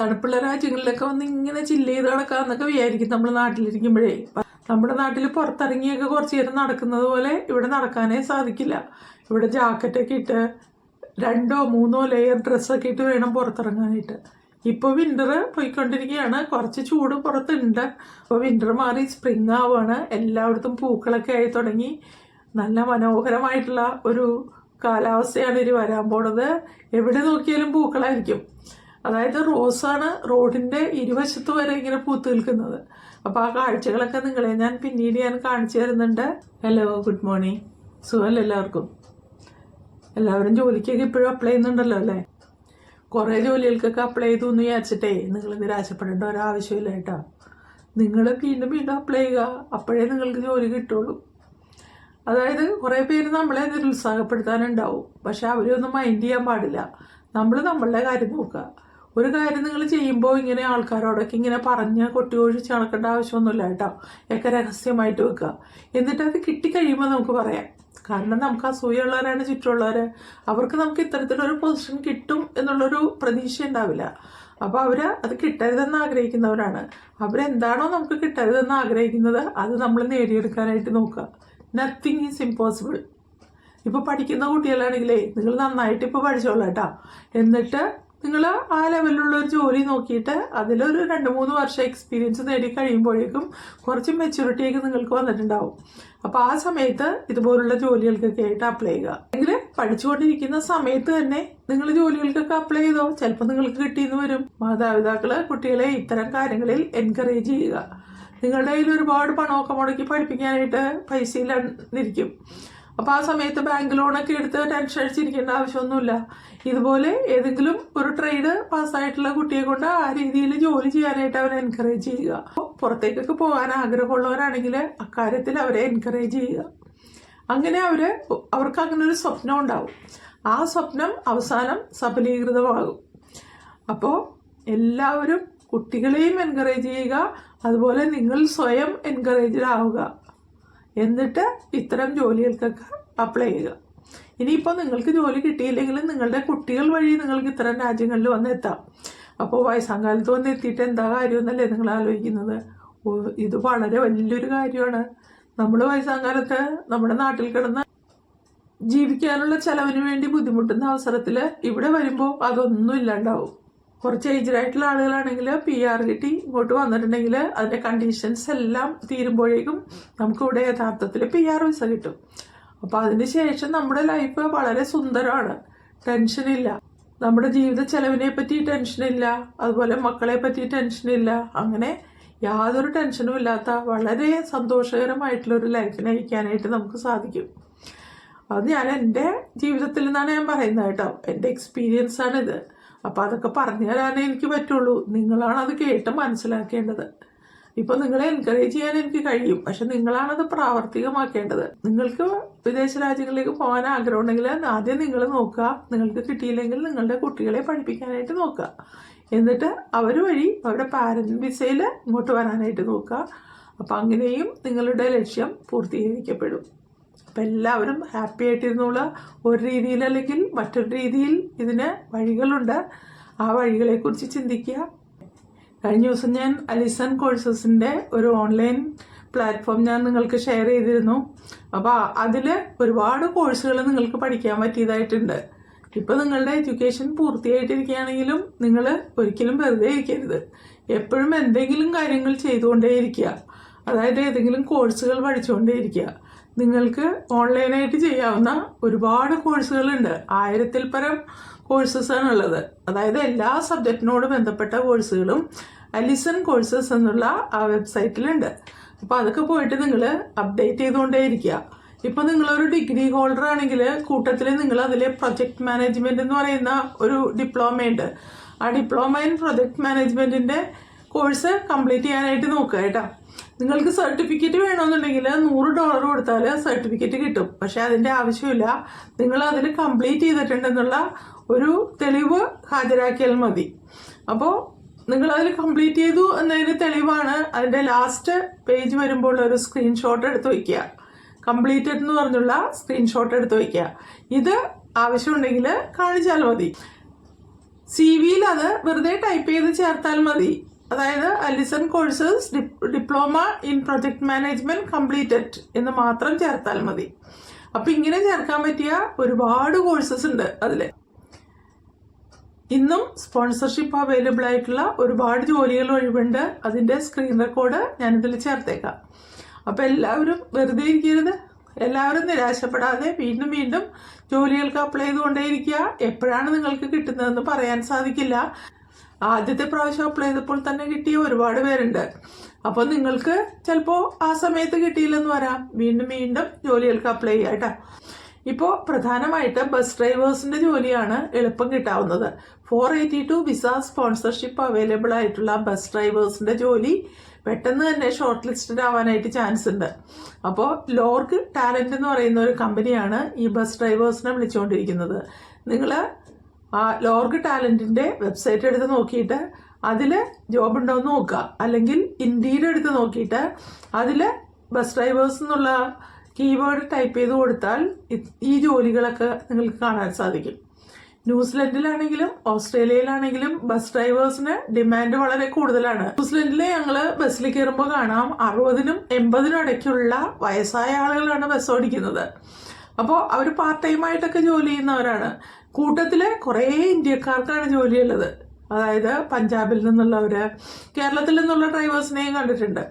തണുപ്പുള്ള രാജ്യങ്ങളിലൊക്കെ വന്ന് ഇങ്ങനെ ചില്ല് ചെയ്ത് കിടക്കാന്നൊക്കെ വിചാരിക്കും നമ്മൾ നാട്ടിലിരിക്കുമ്പോഴേ. നമ്മുടെ നാട്ടിൽ പുറത്തിറങ്ങിയൊക്കെ കുറച്ച് നേരം നടക്കുന്നത് പോലെ ഇവിടെ നടക്കാനേ സാധിക്കില്ല. ഇവിടെ ജാക്കറ്റൊക്കെ ഇട്ട് രണ്ടോ മൂന്നോ ലെയർ ഡ്രസ്സൊക്കെ ഇട്ട് വേണം പുറത്തിറങ്ങാനായിട്ട്. ഇപ്പോൾ വിന്റർ പോയിക്കൊണ്ടിരിക്കുകയാണ്. കുറച്ച് ചൂട് പുറത്തുണ്ട്. അപ്പോൾ വിന്റർ മാറി സ്പ്രിങ് ആവുകയാണ്. എല്ലായിടത്തും പൂക്കളൊക്കെ ആയി തുടങ്ങി. നല്ല മനോഹരമായിട്ടുള്ള ഒരു കാലാവസ്ഥയാണ് ഇനി വരാൻ പോണത്. എവിടെ നോക്കിയാലും പൂക്കളായിരിക്കും. അതായത് റോസാണ് റോഡിന്റെ ഇരുവശത്ത് വരെ ഇങ്ങനെ പൂത്ത് നിൽക്കുന്നത്. അപ്പോൾ ആ കാഴ്ചകളൊക്കെ നിങ്ങളെ ഞാൻ പിന്നീട് ഞാൻ കാണിച്ചു തരുന്നുണ്ട്. ഹലോ ഗുഡ് മോർണിംഗ് സുഖമല്ല എല്ലാവർക്കും? എല്ലാവരും ജോലിക്കൊക്കെ ഇപ്പോഴും അപ്ലൈ ചെയ്യുന്നുണ്ടല്ലോ അല്ലേ? കുറേ ജോലികൾക്കൊക്കെ അപ്ലൈ ചെയ്തു എന്ന് വിചാരിച്ചിട്ടേ നിങ്ങൾ നിരാശപ്പെടേണ്ട ഒരാവശ്യമില്ല കേട്ടോ. നിങ്ങൾ വീണ്ടും വീണ്ടും അപ്ലൈ ചെയ്യുക. അപ്പോഴേ നിങ്ങൾക്ക് ജോലി കിട്ടുള്ളൂ. അതായത് കുറേ പേര് നമ്മളെ നിരുത്സാഹപ്പെടുത്താനുണ്ടാവും. പക്ഷെ അവരൊന്നും മൈൻഡ് ചെയ്യാൻ പാടില്ല. നമ്മൾ നമ്മളുടെ കാര്യം നോക്കുക. ഒരു കാര്യം നിങ്ങൾ ചെയ്യുമ്പോൾ ഇങ്ങനെ ആൾക്കാരോടൊക്കെ ഇങ്ങനെ പറഞ്ഞ് കൊട്ടി ഒഴിച്ച് നടക്കേണ്ട ആവശ്യമൊന്നുമില്ല കേട്ടോ. ഒക്കെ രഹസ്യമായിട്ട് വെക്കുക. എന്നിട്ട് അത് കിട്ടിക്കഴിയുമ്പോൾ നമുക്ക് പറയാം. കാരണം നമുക്ക് അസൂയുള്ളവരാണ് ചുറ്റുമുള്ളവർ അവർക്ക് നമുക്ക് ഇത്തരത്തിലൊരു പൊസിഷൻ കിട്ടും എന്നുള്ളൊരു പ്രതീക്ഷ ഉണ്ടാവില്ല. അപ്പോൾ അവർ അത് കിട്ടരുതെന്ന് ആഗ്രഹിക്കുന്നവരാണ്. അവരെന്താണോ നമുക്ക് കിട്ടരുതെന്ന് ആഗ്രഹിക്കുന്നത് അത് നമ്മൾ നേടിയെടുക്കാനായിട്ട് നോക്കുക. നത്തിങ് ഈസ് ഇമ്പോസിബിൾ ഇപ്പോൾ പഠിക്കുന്ന കുട്ടികളാണെങ്കിലേ നിങ്ങൾ നന്നായിട്ട് ഇപ്പോൾ പഠിച്ചോളൂ കേട്ടോ. എന്നിട്ട് നിങ്ങൾ ആ ലെവലിലുള്ള ഒരു ജോലി നോക്കിയിട്ട് അതിലൊരു രണ്ട് മൂന്ന് വർഷം എക്സ്പീരിയൻസ് നേടി കഴിയുമ്പോഴേക്കും കുറച്ച് മെച്യൂരിറ്റിയൊക്കെ നിങ്ങൾക്ക് വന്നിട്ടുണ്ടാവും. അപ്പോൾ ആ സമയത്ത് ഇതുപോലുള്ള ജോലികൾക്കൊക്കെ ആയിട്ട് അപ്ലൈ ചെയ്യുക. അല്ലെങ്കിൽ പഠിച്ചുകൊണ്ടിരിക്കുന്ന സമയത്ത് തന്നെ നിങ്ങൾ ജോലികൾക്കൊക്കെ അപ്ലൈ ചെയ്തോ? ചിലപ്പോൾ നിങ്ങൾക്ക് കിട്ടിയെന്ന് വരും. മാതാപിതാക്കൾ കുട്ടികളെ ഇത്തരം കാര്യങ്ങളിൽ എൻകറേജ് ചെയ്യുക. നിങ്ങളുടെ കയ്യിൽ ഒരുപാട് പണമൊക്കെ മുടക്കി പഠിപ്പിക്കാനായിട്ട് പൈസയിലിരിക്കും അപ്പോൾ ആ സമയത്ത് ബാങ്ക് ലോണൊക്കെ എടുത്ത് ടെൻഷൻ അടിച്ചിരിക്കേണ്ട ആവശ്യമൊന്നുമില്ല. ഇതുപോലെ ഏതെങ്കിലും ഒരു ട്രേഡ് പാസ്സായിട്ടുള്ള കുട്ടിയെ കൊണ്ട് ആ രീതിയിൽ ജോലി ചെയ്യാനായിട്ട് അവരെ എൻകറേജ് ചെയ്യുക. പുറത്തേക്കൊക്കെ പോകാൻ ആഗ്രഹമുള്ളവരാണെങ്കിൽ അക്കാര്യത്തിൽ അവരെ എൻകറേജ് ചെയ്യുക. അങ്ങനെ അവർ അവർക്ക് അങ്ങനെ ഒരു സ്വപ്നം ഉണ്ടാവും. ആ സ്വപ്നം അവസാനം സഫലീകൃതമാകും. അപ്പോൾ എല്ലാവരും കുട്ടികളെയും എൻകറേജ് ചെയ്യുക. അതുപോലെ നിങ്ങൾ സ്വയം എൻകറേജ്ഡ് ആവുക. എന്നിട്ട് ഇത്തരം ജോലികൾക്കൊക്കെ അപ്ലൈ ചെയ്യുക. ഇനിയിപ്പോൾ നിങ്ങൾക്ക് ജോലി കിട്ടിയില്ലെങ്കിൽ നിങ്ങളുടെ കുട്ടികൾ വഴി നിങ്ങൾക്ക് ഇത്തരം രാജ്യങ്ങളിൽ വന്ന് എത്താം. അപ്പോൾ വയസ്സാം കാലത്ത് വന്ന് എത്തിയിട്ട് എന്താ കാര്യമെന്നല്ലേ നിങ്ങൾ ആലോചിക്കുന്നത്? ഇത് വളരെ വലിയൊരു കാര്യമാണ്. നമ്മൾ വയസ്സാം കാലത്ത് നമ്മുടെ നാട്ടിൽ കിടന്ന് ജീവിക്കാനുള്ള ചെലവിന് വേണ്ടി ബുദ്ധിമുട്ടുന്ന അവസരത്തിൽ ഇവിടെ വരുമ്പോൾ അതൊന്നും ഇല്ലാണ്ടാവും. കുറച്ച് ഏജ്ഡ് ആയിട്ടുള്ള ആളുകളാണെങ്കിൽ പി ആർ കിട്ടി ഇങ്ങോട്ട് വന്നിട്ടുണ്ടെങ്കിൽ അതിന്റെ കണ്ടീഷൻസ് എല്ലാം തീരുമ്പോഴേക്കും നമുക്ക് ഇവിടെ യഥാർത്ഥത്തിൽ പി ആർ വിസ കിട്ടും. അപ്പോൾ അതിന് ശേഷം നമ്മുടെ ലൈഫ് വളരെ സുന്ദരമാണ്. ടെൻഷനില്ല നമ്മുടെ ജീവിത ചെലവിനെ പറ്റി ടെൻഷനില്ല അതുപോലെ മക്കളെ പറ്റി ടെൻഷനില്ല അങ്ങനെ യാതൊരു ടെൻഷനും ഇല്ലാത്ത വളരെ സന്തോഷകരമായിട്ടുള്ള ഒരു ലൈഫ് നയിക്കാനായിട്ട് നമുക്ക് സാധിക്കും. അത് ഞാൻ എന്റെ ജീവിതത്തിൽ നിന്നാണ് ഞാൻ പറയുന്നത് കേട്ടോ. എന്റെ എക്സ്പീരിയൻസ് ആണിത്. അപ്പോൾ അതൊക്കെ പറഞ്ഞു തരാനേ എനിക്ക് പറ്റുള്ളൂ. നിങ്ങളാണ് അത് കേട്ട് മനസ്സിലാക്കേണ്ടത്. ഇപ്പോൾ നിങ്ങളെ എൻകറേജ് ചെയ്യാൻ എനിക്ക് കഴിയും. പക്ഷെ നിങ്ങളാണത് പ്രാവർത്തികമാക്കേണ്ടത്. നിങ്ങൾക്ക് വിദേശ രാജ്യങ്ങളിലേക്ക് പോകാൻ ആഗ്രഹമുണ്ടെങ്കിൽ ആദ്യം നിങ്ങൾ നോക്കുക. നിങ്ങൾക്ക് കിട്ടിയില്ലെങ്കിൽ നിങ്ങളുടെ കുട്ടികളെ പഠിപ്പിക്കാനായിട്ട് നോക്കുക. എന്നിട്ട് അവർ വഴി അവരുടെ പാരന്റ് വിസയിൽ ഇങ്ങോട്ട് വരാനായിട്ട് നോക്കുക. അപ്പം അങ്ങനെയും നിങ്ങളുടെ ലക്ഷ്യം പൂർത്തീകരിക്കപ്പെടും. അപ്പം എല്ലാവരും ഹാപ്പി ആയിട്ടിരുന്നുള്ള ഒരു രീതിയിൽ അല്ലെങ്കിൽ മറ്റൊരു രീതിയിൽ ഇതിന് വഴികളുണ്ട്. ആ വഴികളെക്കുറിച്ച് ചിന്തിക്കുക. കഴിഞ്ഞ ദിവസം ഞാൻ അലിസൺ കോഴ്സസിന്റെ ഒരു ഓൺലൈൻ പ്ലാറ്റ്ഫോം ഞാൻ നിങ്ങൾക്ക് ഷെയർ ചെയ്തിരുന്നു. അപ്പോൾ അതിൽ ഒരുപാട് കോഴ്സുകൾ നിങ്ങൾക്ക് പഠിക്കാൻ പറ്റിയതായിട്ടുണ്ട്. ഇപ്പോൾ നിങ്ങളുടെ എഡ്യൂക്കേഷൻ പൂർത്തിയായിട്ടിരിക്കുകയാണെങ്കിലും നിങ്ങൾ ഒരിക്കലും വെറുതെ ഇരിക്കരുത്. എപ്പോഴും എന്തെങ്കിലും കാര്യങ്ങൾ ചെയ്തുകൊണ്ടേയിരിക്കുക. അതായത് ഏതെങ്കിലും കോഴ്സുകൾ പഠിച്ചുകൊണ്ടേയിരിക്കുക. നിങ്ങൾക്ക് ഓൺലൈനായിട്ട് ചെയ്യാവുന്ന ഒരുപാട് കോഴ്സുകളുണ്ട് ആയിരത്തിൽ പരം കോഴ്സസ് ഉള്ളത്. അതായത് എല്ലാ സബ്ജക്റ്റിനോട് ബന്ധപ്പെട്ട കോഴ്സുകളും അലിസൺ കോഴ്സസ് എന്നുള്ള ആ വെബ്സൈറ്റിലുണ്ട് അപ്പോൾ അതൊക്കെ പോയിട്ട് നിങ്ങൾ അപ്ഡേറ്റ് ചെയ്തുകൊണ്ടേ ഇരിക്കുക ഇപ്പോൾ നിങ്ങളൊരു ഡിഗ്രി ഹോൾഡർ ആണെങ്കിൽ കൂട്ടത്തിൽ നിങ്ങൾ അതിലെ പ്രൊജക്ട് മാനേജ്മെന്റ് എന്ന് പറയുന്ന ഒരു ഡിപ്ലോമ ഉണ്ട്. ആ ഡിപ്ലോമ ഇൻ പ്രൊജക്ട് മാനേജ്മെന്റിന്റെ കോഴ്സ് കംപ്ലീറ്റ് ചെയ്യാനായിട്ട് നോക്കുക കേട്ടോ. നിങ്ങൾക്ക് സർട്ടിഫിക്കറ്റ് വേണമെന്നുണ്ടെങ്കിൽ നൂറ് ഡോളർ കൊടുത്താൽ സർട്ടിഫിക്കറ്റ് കിട്ടും. പക്ഷെ അതിന്റെ ആവശ്യമില്ല. നിങ്ങൾ അതിൽ കംപ്ലീറ്റ് ചെയ്തിട്ടുണ്ടെന്നുള്ള ഒരു തെളിവ് ഹാജരാക്കിയാൽ മതി. അപ്പോൾ നിങ്ങൾ അതിൽ കംപ്ലീറ്റ് ചെയ്തു എന്നതിന് തെളിവാണ് അതിന്റെ ലാസ്റ്റ് പേജ് വരുമ്പോൾ ഒരു സ്ക്രീൻഷോട്ട് എടുത്ത് വയ്ക്കുക. കംപ്ലീറ്റഡ് എന്ന് പറഞ്ഞുള്ള സ്ക്രീൻഷോട്ട് എടുത്ത് വയ്ക്കുക. ഇത് ആവശ്യമുണ്ടെങ്കിൽ കാണിച്ചാൽ മതി. സി വിയിൽ അത് വെറുതെ ടൈപ്പ് ചെയ്ത് ചേർത്താൽ മതി. അതായത് Alison courses diploma in project management completed എന്ന് മാത്രം ചേർത്താൽ മതി. അപ്പൊ ഇങ്ങനെ ചേർക്കാൻ പറ്റിയ ഒരുപാട് കോഴ്സസ് ഉണ്ട് അതിൽ ഇന്നും സ്പോൺസർഷിപ്പ് അവൈലബിൾ ആയിട്ടുള്ള ഒരുപാട് ജോലികൾ ഒഴിവുണ്ട്. അതിന്റെ സ്ക്രീൻ റെക്കോർഡ് ഞാൻ ഞാനിതിൽ ചേർത്തേക്കാം. അപ്പോൾ എല്ലാവരും വെറുതെ ഇരിക്കരുത്. എല്ലാവരും നിരാശപ്പെടാതെ വീണ്ടും വീണ്ടും ജോലികൾക്ക് അപ്ലൈ ചെയ്തുകൊണ്ടേയിരിക്കുക. എപ്പോഴാണ് നിങ്ങൾക്ക് കിട്ടുന്നതെന്ന് പറയാൻ സാധിക്കില്ല. ആദ്യത്തെ പ്രാവശ്യം അപ്ലൈ ചെയ്തപ്പോൾ തന്നെ കിട്ടിയ ഒരുപാട് പേരുണ്ട്. അപ്പോൾ നിങ്ങൾക്ക് ചിലപ്പോൾ ആ സമയത്ത് കിട്ടിയില്ലെന്ന് വരാം. വീണ്ടും വീണ്ടും ജോലികൾക്ക് അപ്ലൈ ചെയ്യാം കേട്ടോ. ഇപ്പോൾ പ്രധാനമായിട്ട് ബസ് ഡ്രൈവേഴ്സിന്റെ ജോലിയാണ് എളുപ്പം കിട്ടാവുന്നത്. Four eighty two visa sponsorship available ആയിട്ടുള്ള ബസ് ഡ്രൈവേഴ്സിന്റെ ജോലി പെട്ടെന്ന് തന്നെ ഷോർട്ട് ലിസ്റ്റഡ് ആവാനായിട്ട് ചാൻസ് ഉണ്ട്. അപ്പോൾ ലോർക്ക് ടാലന്റ് എന്ന് പറയുന്ന ഒരു കമ്പനിയാണ് ഈ ബസ് ഡ്രൈവേഴ്സിനെ വിളിച്ചുകൊണ്ടിരിക്കുന്നത് നിങ്ങൾ ആ ലോർക്ക് ടാലന്റിന്റെ വെബ്സൈറ്റ് എടുത്ത് നോക്കിയിട്ട് അതിൽ ജോബ് ഉണ്ടോ എന്ന് നോക്കുക. അല്ലെങ്കിൽ ഇൻഡീഡ് എടുത്ത് നോക്കിയിട്ട് അതിൽ ബസ് ഡ്രൈവേഴ്സ് എന്നുള്ള കീവേഡ് ടൈപ്പ് ചെയ്ത് കൊടുത്താൽ ഈ ജോലികളൊക്കെ നിങ്ങൾക്ക് കാണാൻ സാധിക്കും. ന്യൂസിലൻഡിലാണെങ്കിലും ഓസ്ട്രേലിയയിലാണെങ്കിലും ബസ് ഡ്രൈവേഴ്സിന് ഡിമാൻഡ് വളരെ കൂടുതലാണ്. ന്യൂസിലൻഡിലെ ഞങ്ങൾ ബസ്സിൽ കയറുമ്പോൾ കാണാം അറുപതിനും എൺപതിനും ഇടയ്ക്കുള്ള വയസ്സായ ആളുകളാണ് ബസ് ഓടിക്കുന്നത്. അപ്പോൾ അവർ പാർട്ട് ടൈമായിട്ടൊക്കെ ജോലി ചെയ്യുന്നവരാണ്. കൂട്ടത്തിൽ കുറേ ഇന്ത്യക്കാർക്കാണ് ജോലിയുള്ളത്. അതായത് പഞ്ചാബിൽ നിന്നുള്ളവർ കേരളത്തിൽ നിന്നുള്ള ഡ്രൈവേഴ്സിനെയും കണ്ടിട്ടുണ്ട്.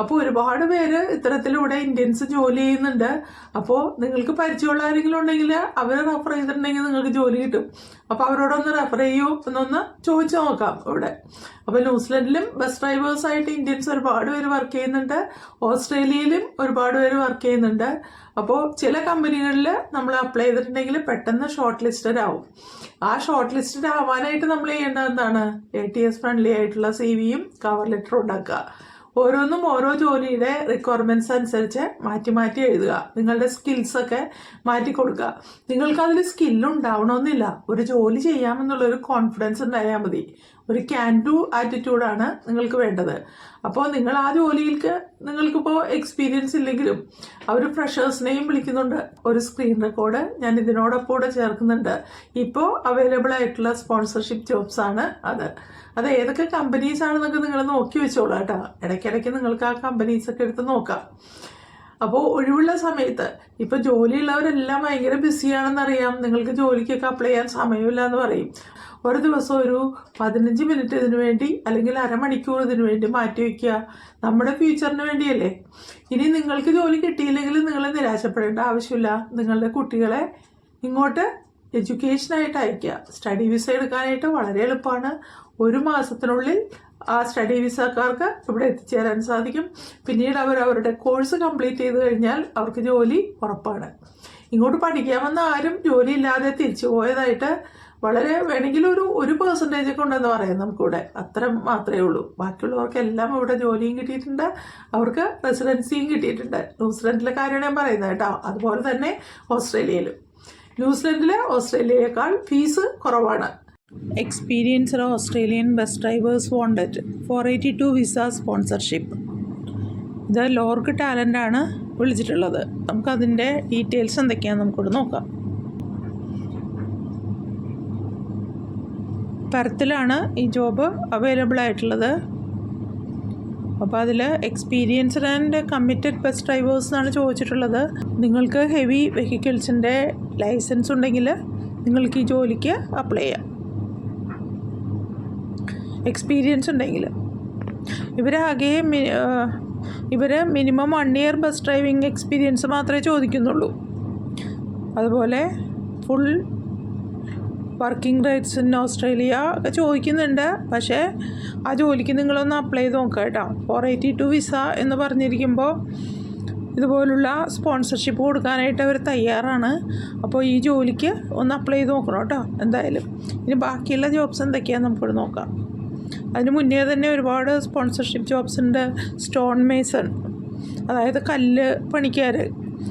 അപ്പോൾ ഒരുപാട് പേര് ഇത്തരത്തിലൂടെ ഇന്ത്യൻസ് ജോലി ചെയ്യുന്നുണ്ട്. അപ്പോൾ നിങ്ങൾക്ക് പരിചയമുള്ള ആരെങ്കിലും ഉണ്ടെങ്കിൽ അവരെ റെഫർ ചെയ്തിട്ടുണ്ടെങ്കിൽ നിങ്ങൾക്ക് ജോലി കിട്ടും. അപ്പോൾ അവരോടൊന്ന് റെഫർ ചെയ്യൂ എന്നൊന്ന് ചോദിച്ചു നോക്കാം ഇവിടെ. അപ്പോൾ ന്യൂസിലൻഡിലും ബസ് ഡ്രൈവേഴ്സ് ആയിട്ട് ഇന്ത്യൻസ് ഒരുപാട് പേര് വർക്ക് ചെയ്യുന്നുണ്ട്. ഓസ്ട്രേലിയയിലും ഒരുപാട് പേര് വർക്ക് ചെയ്യുന്നുണ്ട്. അപ്പോൾ ചില കമ്പനികളിൽ നമ്മൾ അപ്ലൈ ചെയ്തിട്ടുണ്ടെങ്കിൽ പെട്ടെന്ന് ഷോർട്ട് ലിസ്റ്റഡ് ആവും. ആ ഷോർട്ട് ലിസ്റ്റഡ് ആവാനായിട്ട് നമ്മൾ ചെയ്യേണ്ടത് എന്താണ്? എ ടി എസ് ഫ്രണ്ട്ലി ആയിട്ടുള്ള സി വിയും കവർ ലെറ്ററും ഉണ്ടാക്കുക. ഓരോന്നും ഓരോ ജോലിയുടെ റിക്വയർമെന്റ്സ് അനുസരിച്ച് മാറ്റി മാറ്റി എഴുതുക. നിങ്ങളുടെ സ്കിൽസൊക്കെ മാറ്റി കൊടുക്കുക. നിങ്ങൾക്ക് അതിൽ സ്കില്ലുണ്ടാവണമെന്നില്ല ഒരു ജോലി ചെയ്യാമെന്നുള്ളൊരു കോൺഫിഡൻസ് ഉണ്ടായാൽ മതി. ഒരു ക്യാൻ ഡു ആറ്റിറ്റ്യൂഡാണ് നിങ്ങൾക്ക് വേണ്ടത്. അപ്പോൾ നിങ്ങൾ ആ ജോലിയിലേക്ക് നിങ്ങൾക്കിപ്പോൾ എക്സ്പീരിയൻസ് ഇല്ലെങ്കിലും അവർ ഫ്രഷേഴ്സിനെയും വിളിക്കുന്നുണ്ട്. ഒരു സ്ക്രീൻ റെക്കോർഡ് ഞാൻ ഇതിനോടൊപ്പം കൂടെ ചേർക്കുന്നുണ്ട്. ഇപ്പോൾ അവൈലബിൾ ആയിട്ടുള്ള സ്പോൺസർഷിപ്പ് ജോബ്സ് ആണ് അത്. അത് ഏതൊക്കെ കമ്പനീസ് ആണെന്നൊക്കെ നിങ്ങൾ നോക്കി വെച്ചോളൂ കേട്ടോ. ഇടയ്ക്കിടയ്ക്ക് നിങ്ങൾക്ക് ആ കമ്പനീസൊക്കെ എടുത്ത് നോക്കാം. അപ്പോൾ ഒഴിവുള്ള സമയത്ത് ഇപ്പോൾ ജോലിയുള്ളവരെല്ലാം ഭയങ്കര ബിസിയാണെന്നറിയാം നിങ്ങൾക്ക് ജോലിക്കൊക്കെ അപ്ലൈ ചെയ്യാൻ സമയമില്ല എന്ന് പറയും. ഒരു ദിവസം ഒരു പതിനഞ്ച് മിനിറ്റ് ഇതിനു വേണ്ടി അല്ലെങ്കിൽ അരമണിക്കൂർ ഇതിനു വേണ്ടി മാറ്റി വയ്ക്കുക നമ്മുടെ ഫ്യൂച്ചറിന് വേണ്ടിയല്ലേ. ഇനി നിങ്ങൾക്ക് ജോലി കിട്ടിയില്ലെങ്കിൽ നിങ്ങൾ നിരാശപ്പെടേണ്ട ആവശ്യമില്ല. നിങ്ങളുടെ കുട്ടികളെ ഇങ്ങോട്ട് എഡ്യൂക്കേഷനായിട്ട് അയക്കുക സ്റ്റഡി വിസ എടുക്കാനായിട്ട് വളരെ എളുപ്പമാണ്. ഒരു മാസത്തിനുള്ളിൽ ആ സ്റ്റഡി വിസക്കാർക്ക് ഇവിടെ എത്തിച്ചേരാൻ സാധിക്കും. പിന്നീട് അവർ അവരുടെ കോഴ്സ് കംപ്ലീറ്റ് ചെയ്ത് കഴിഞ്ഞാൽ അവർക്ക് ജോലി ഉറപ്പാണ്. ഇങ്ങോട്ട് പഠിക്കാമെന്ന് ആരും ജോലിയില്ലാതെ തിരിച്ചു പോയതായിട്ട് വളരെ വേണമെങ്കിൽ ഒരു ഒരു പെർസെന്റേജ് ഒക്കെ ഉണ്ടെന്ന് പറയാം നമുക്കിവിടെ. അത്ര മാത്രമേ ഉള്ളൂ. ബാക്കിയുള്ളവർക്കെല്ലാം ഇവിടെ ജോലിയും കിട്ടിയിട്ടുണ്ട്. അവർക്ക് റെസിഡൻസിയും കിട്ടിയിട്ടുണ്ട്. ന്യൂസിലൻഡിലെ കാര്യമാണ് ഞാൻ പറയുന്നത് കേട്ടോ. അതുപോലെ തന്നെ ഓസ്ട്രേലിയയിലും. ന്യൂസിലൻഡിലെ ഓസ്ട്രേലിയയേക്കാൾ ഫീസ് കുറവാണ്. Experienced Australian bus drivers wanted for eighty two visa sponsorship ഇത് ലോർക്ക് ടാലന്റാണ് വിളിച്ചിട്ടുള്ളത്. നമുക്കതിന്റെ ഡീറ്റെയിൽസ് എന്തൊക്കെയാണെന്ന് നമുക്കിവിടെ നോക്കാം. പരത്തിലാണ് ഈ ജോബ് അവൈലബിൾ ആയിട്ടുള്ളത് അപ്പോൾ അതിൽ experienced and committed bus drivers എന്നാണ് ചോദിച്ചിട്ടുള്ളത്. നിങ്ങൾക്ക് ഹെവി വെഹിക്കിൾസിന്റെ ലൈസൻസ് ഉണ്ടെങ്കിൽ നിങ്ങൾക്ക് ഈ ജോലിക്ക് അപ്ലൈ ചെയ്യാം. എക്സ്പീരിയൻസ് ഉണ്ടെങ്കിൽ. ഇവരാകെ ഇവർ minimum one year bus driving experience മാത്രമേ ചോദിക്കുന്നുള്ളൂ. അതുപോലെ full working rights in Australia ഒക്കെ ചോദിക്കുന്നുണ്ട്. പക്ഷേ ആ ജോലിക്ക് നിങ്ങളൊന്ന് അപ്ലൈ ചെയ്ത് നോക്കുക കേട്ടോ. ഫോർ എയ്റ്റി ടു വിസ എന്ന് പറഞ്ഞിരിക്കുമ്പോൾ ഇതുപോലുള്ള സ്പോൺസർഷിപ്പ് കൊടുക്കാനായിട്ട് അവർ തയ്യാറാണ്. അപ്പോൾ ഈ ജോലിക്ക് ഒന്ന് അപ്ലൈ ചെയ്ത് നോക്കണം കേട്ടോ. എന്തായാലും ഇനി ബാക്കിയുള്ള ജോബ്സ് എന്തൊക്കെയാണ് നമുക്കിവിടെ നോക്കാം. അതിന് മുന്നേ തന്നെ ഒരുപാട് സ്പോൺസർഷിപ്പ് ജോബ്സ് ഉണ്ട്. സ്റ്റോൺ മേസൺ അതായത് കല്ല് പണിക്കാർ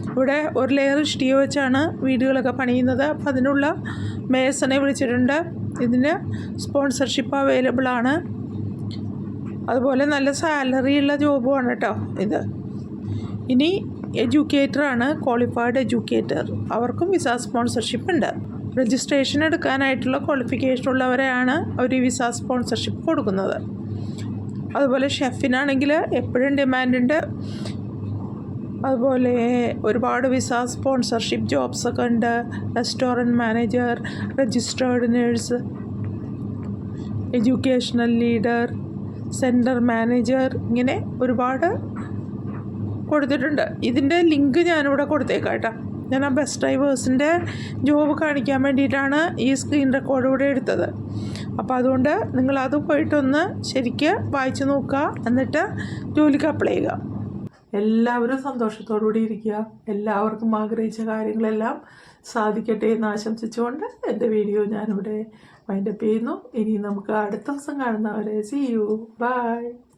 ഇവിടെ ഒരു ലെയർ ഇഷ്ടിക വെച്ചാണ് വീടുകളൊക്കെ പണിയുന്നത്. അപ്പം അതിനുള്ള മേസനെ വിളിച്ചിട്ടുണ്ട്. ഇതിന് സ്പോൺസർഷിപ്പ് അവൈലബിൾ ആണ്. അതുപോലെ നല്ല സാലറി ഉള്ള ജോബുമാണ് കേട്ടോ ഇത്. ഇനി എഡ്യൂക്കേറ്ററാണ് ക്വാളിഫൈഡ് എഡ്യൂക്കേറ്റർ അവർക്കും വിസ സ്പോൺസർഷിപ്പ് ഉണ്ട്. രജിസ്ട്രേഷൻ എടുക്കാനായിട്ടുള്ള ക്വാളിഫിക്കേഷൻ ഉള്ളവരെയാണ് അവർ ഈ വിസ സ്പോൺസർഷിപ്പ് കൊടുക്കുന്നത്. അതുപോലെ ഷെഫിനാണെങ്കിൽ എപ്പോഴും ഡിമാൻഡുണ്ട് അതുപോലെ ഒരുപാട് വിസ സ്പോൺസർഷിപ്പ് ജോബ്സൊക്കെ ഉണ്ട്. Restaurant manager registered nurse educational leader centre manager ഇങ്ങനെ ഒരുപാട് കൊടുത്തിട്ടുണ്ട്. ഇതിന്റെ ലിങ്ക് ഞാനിവിടെ കൊടുത്തേക്കാം ഞാൻ ആ ബസ് ഡ്രൈവേഴ്സിന്റെ ജോബ് കാണിക്കാൻ വേണ്ടിയിട്ടാണ് ഈ സ്ക്രീൻ റെക്കോർഡ് ഇവിടെ എടുത്തത്. അപ്പോൾ അതുകൊണ്ട് നിങ്ങളത് പോയിട്ടൊന്ന് ശരിക്ക് വായിച്ചു നോക്കുക. എന്നിട്ട് ജോലിക്ക് അപ്ലൈ ചെയ്യുക. എല്ലാവരും സന്തോഷത്തോടുകൂടി ഇരിക്കുക. എല്ലാവർക്കും ആഗ്രഹിച്ച കാര്യങ്ങളെല്ലാം സാധിക്കട്ടെ എന്ന് ആശംസിച്ചുകൊണ്ട് എന്റെ വീഡിയോ ഞാനിവിടെ വൈൻഡപ്പ് ചെയ്യുന്നു. ഇനി നമുക്ക് അടുത്ത ദിവസം കാണുന്നവരെ സി യു ബൈ